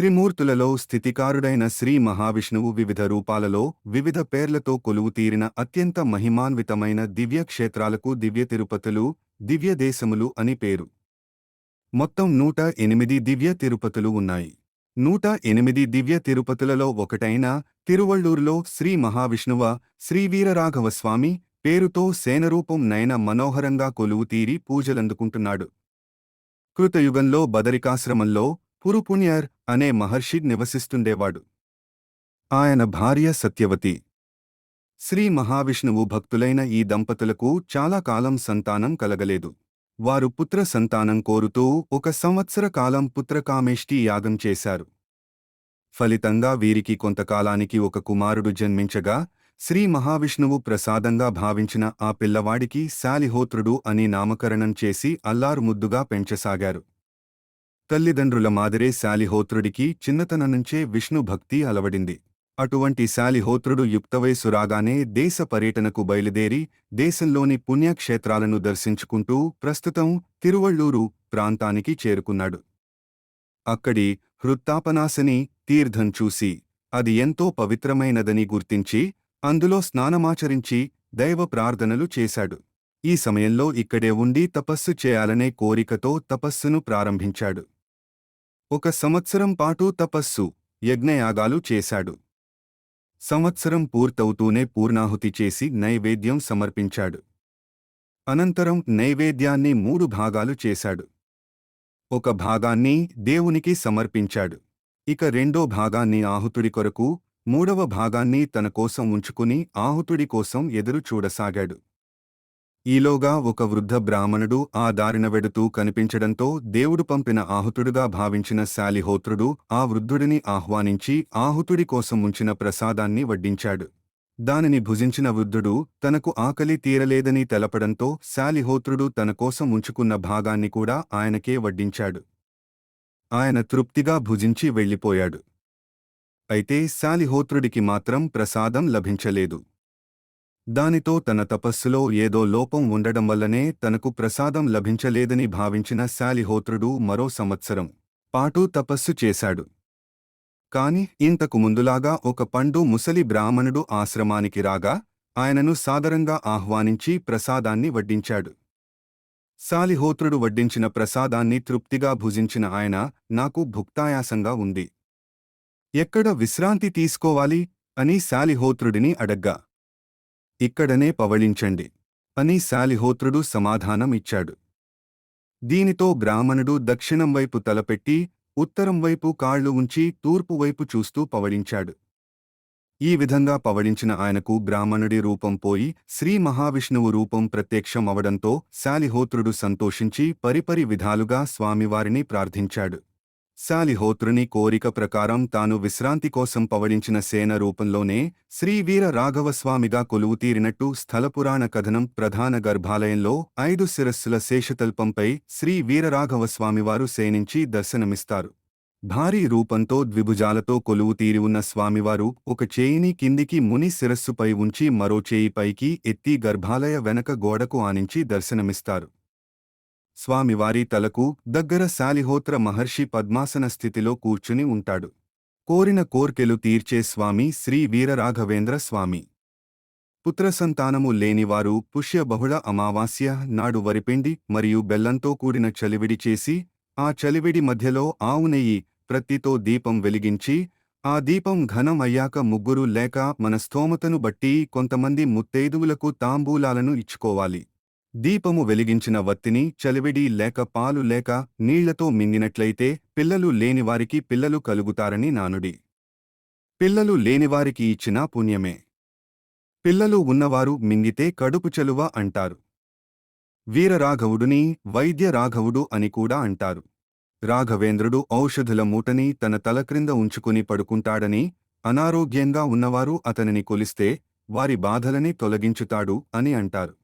త్రిమూర్తులలో స్థితికారుడైన శ్రీ మహావిష్ణువు వివిధ రూపాలలో వివిధ పేర్లతో కొలువు తీరిన అత్యంత మహిమాన్వితమైన దివ్య క్షేత్రాలకు దివ్య తిరుపతులు దివ్య దేశములు అని పేరు. మొత్తం నూట ఎనిమిది దివ్య తిరుపతులు ఉన్నాయి. నూట ఎనిమిది దివ్య తిరుపతులలో ఒకటైన తిరువళ్ళూరులో శ్రీ మహావిష్ణువ శ్రీవీరరాఘవస్వామి పేరుతో సేనరూపం నయన మనోహరంగా కొలువు తీరి పూజలందుకుంటున్నాడు. కృతయుగంలో బదరికాశ్రమంలో పురుపుణ్యర్ అనే మహర్షి నివసిస్తుండేవాడు. ఆయన భార్య సత్యవతి. శ్రీ మహావిష్ణువు భక్తులైన ఈ దంపతులకు చాలా కాలం సంతానం కలగలేదు. వారు పుత్ర సంతానం కోరుతూ ఒక సంవత్సర కాలం పుత్రకామేష్టి యాగం చేశారు. ఫలితంగా వీరికి కొంతకాలానికి ఒక కుమారుడు జన్మించగా శ్రీ మహావిష్ణువు ప్రసాదంగా భావించిన ఆ పిల్లవాడికి శాలిహోత్రుడు అని నామకరణం చేసి అల్లారు ముద్దుగా పెంచసాగారు. తల్లిదండ్రుల మాదిరే శాలిహోత్రుడికి చిన్నతనం నుంచే విష్ణు భక్తి అలవడింది. అటువంటి శాలిహోత్రుడు యుక్తవయసు రాగానే దేశ పర్యటనకు బయలుదేరి దేశంలోని పుణ్యక్షేత్రాలను దర్శించుకుంటూ ప్రస్తుతం తిరువళ్ళూరు ప్రాంతానికి చేరుకున్నాడు. అక్కడి హృత్తాపనాశని తీర్థం చూసి అది ఎంతో పవిత్రమైనదని గుర్తించి అందులో స్నానమాచరించి దైవ ప్రార్థనలు చేశాడు. ఈ సమయంలో ఇక్కడే ఉండి తపస్సు చేయాలనే కోరికతో తపస్సును ప్రారంభించాడు. ఒక సంవత్సరం పాటు తపస్సు యజ్ఞయాగాలు చేశాడు. సంవత్సరం పూర్తవుతూనే పూర్ణాహుతి చేసి నైవేద్యం సమర్పించాడు. అనంతరం నైవేద్యాన్ని మూడు భాగాలు చేశాడు. ఒక భాగాన్ని దేవునికి సమర్పించాడు. ఇక రెండో భాగాన్ని ఆహుతుడి కొరకు మూడవ భాగాన్ని తన కోసం ఉంచుకుని ఆహుతుడి కోసం ఎదురు చూడసాగాడు. ఈలోగా ఒక వృద్ధ బ్రాహ్మణుడు ఆ దారిన వెడుతూ కనిపించడంతో దేవుడు పంపిన ఆహుతుడుగా భావించిన శాలిహోత్రుడు ఆ వృద్ధుడిని ఆహ్వానించి ఆహుతుడి కోసం ఉంచిన ప్రసాదాన్ని వడ్డించాడు. దానిని భుజించిన వృద్ధుడు తనకు ఆకలి తీరలేదని తెలపడంతో శాలిహోత్రుడు తన కోసం ఉంచుకున్న భాగాన్ని కూడా ఆయనకే వడ్డించాడు. ఆయన తృప్తిగా భుజించి వెళ్ళిపోయాడు. అయితే శాలిహోత్రుడికి మాత్రం ప్రసాదం లభించలేదు. దానితో తన తపస్సులో ఏదో లోపం ఉండడం వల్లనే తనకు ప్రసాదం లభించలేదని భావించిన శాలిహోత్రుడు మరో సంవత్సరం పాటు తపస్సు చేశాడు. కాని ఇంతకు ముందులాగా ఒక పండు ముసలి బ్రాహ్మణుడు ఆశ్రమానికి రాగా ఆయనను సాదరంగా ఆహ్వానించి ప్రసాదాన్ని వడ్డించాడు. శాలిహోత్రుడు వడ్డించిన ప్రసాదాన్ని తృప్తిగా భుజించిన ఆయన నాకు భుక్తాయాసంగా ఉంది. ఎక్కడ విశ్రాంతి తీసుకోవాలి? అని శాలిహోత్రుడిని అడగ్గా ఇక్కడనే పవళించండి. అని శాలిహోత్రుడు సమాధానం ఇచ్చాడు. దీనితో బ్రాహ్మణుడు దక్షిణం వైపు తలపెట్టి ఉత్తరం వైపు కాళ్ళు ఉంచి తూర్పు వైపు చూస్తూ పవళించాడు. ఈ విధంగా పవళించిన ఆయనకు బ్రాహ్మణుడి రూపం పోయి శ్రీ మహావిష్ణువు రూపం ప్రత్యక్షం అవడంతో శాలిహోత్రుడు సంతోషించి పరిపరి విధాలుగా స్వామివారిని ప్రార్థించాడు. శాలిహోత్రుని కోరిక ప్రకారం తాను విశ్రాంతి కోసం పవడించిన సేన రూపంలోనే శ్రీవీర రాఘవస్వామిగా కొలువుతీరినట్టు స్థలపురాణ కథనం ప్రధాన గర్భాలయంలో ఐదు శిరస్సుల శేషతల్పంపై శ్రీ వీరరాఘవస్వామివారు సేనించి దర్శనమిస్తారు. భారీ రూపంతో ద్విభుజాలతో కొలువు తీరి ఉన్న స్వామివారు ఒక చేయిని కిందికి ముని శిరస్సుపై ఉంచి మరో చేయి పైకి ఎత్తి గర్భాలయ వెనక గోడకు ఆనించి దర్శనమిస్తారు. స్వామివారి తలకు దగ్గర శాలిహోత్ర మహర్షి పద్మాసన స్థితిలో కూర్చుని ఉంటాడు. కోరిన కోర్కెలు తీర్చే స్వామి శ్రీ వీరరాఘవేంద్ర స్వామి. పుత్రసంతానము లేనివారు పుష్య బహుళ అమావాస్య నాడు వరిపిండి మరియు బెల్లంతో కూడిన చలివిడి చేసి ఆ చలివిడి మధ్యలో ఆవు నెయ్యి ప్రత్తితో దీపం వెలిగించి ఆ దీపం ఘనం అయ్యాక ముగ్గురు లేక మన స్తోమతను బట్టి కొంతమంది ముత్తైదువులకు తాంబూలాలను ఇచ్చుకోవాలి. దీపము వెలిగించిన వత్తిని చలివిడి లేక పాలు లేక నీళ్ళతో మింగినట్లయితే పిల్లలు లేనివారికి పిల్లలు కలుగుతారని నానుడి. పిల్లలు లేనివారికి ఇచ్చినా పుణ్యమే. పిల్లలు ఉన్నవారు మింగితే కడుపు చలువ అంటారు. వీరరాఘవుడుని వైద్య రాఘవుడు అని కూడా అంటారు. రాఘవేంద్రుడు ఔషధుల మూటని తన తల క్రింద ఉంచుకుని పడుకుంటాడని అనారోగ్యంగా ఉన్నవారు అతనిని కొలిస్తే వారి బాధలని తొలగించుతాడు అని అంటారు.